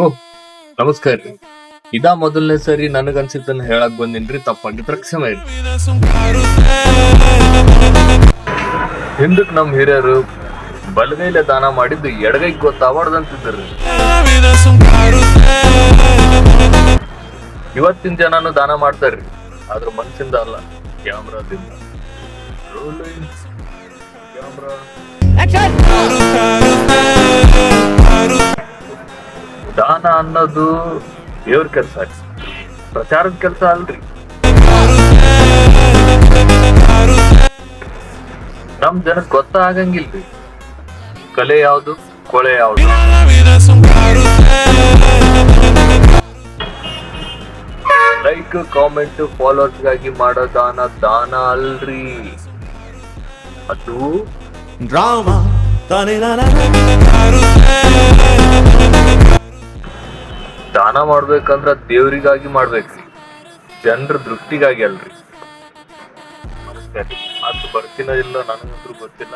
ಓ, ನಮಸ್ಕಾರ. ರೀ ಇದಾ ಮೊದಲನೇ ಸರಿ ನನಗನ್ಸಿದ್ದನ್ನ ಹೇಳಕ್ ಬಂದಿನ್ರಿ ತಪ್ಪಾಗಿದ್ರ ಕ್ಷಮೆ ಇರಿ. ಹಿಂದಕ್ ನಮ್ ಹಿರಿಯರು ಬಲಗೈಲೆ ದಾನ ಮಾಡಿದ್ದು ಎಡಗೈ ಗೊತ್ತಾವಾಡ್ದಂತಿದ್ರಿ ಇವತ್ತಿನ ಜನನು ದಾನ ಮಾಡ್ತಾರ್ರಿ, ಆದ್ರ ಮನ್ಸಿಂದ ಅಲ್ಲ, ಕ್ಯಾಮ್ರಾದಿಂದ. ಕ್ಯಾಮ್ರಾ ದಾನ ಅನ್ನೋದು ದೇವ್ರ ಕೆಲಸ ಪ್ರಚಾರದ ಕೆಲಸ ಅಲ್ರಿ. ನಮ್ ಜನಕ್ ಗೊತ್ತಾಗಂಗಿಲ್ರಿ. ಕಲೆ ಯಾವ್ದು, ಕೊಳೆ ಯಾವ್ದು. ಲೈಕ್, ಕಾಮೆಂಟ್ ಫಾಲೋವರ್ಸ್ಗಾಗಿ ಮಾಡೋ ದಾನ ದಾನ ಅಲ್ರಿ. ಅದು Drama. ದಾನ ಮಾಡ್ಬೇಕಂದ್ರ ದೇವ್ರಿಗಾಗಿ ಮಾಡ್ಬೇಕ್ರಿ ಜನರ ದೃಷ್ಟಿಗಾಗಿ ಅಲ್ರಿ. ಅದು ಬರ್ತೀನೋ ಇಲ್ಲ ನನಗಂತೂ ಗೊತ್ತಿಲ್ಲ.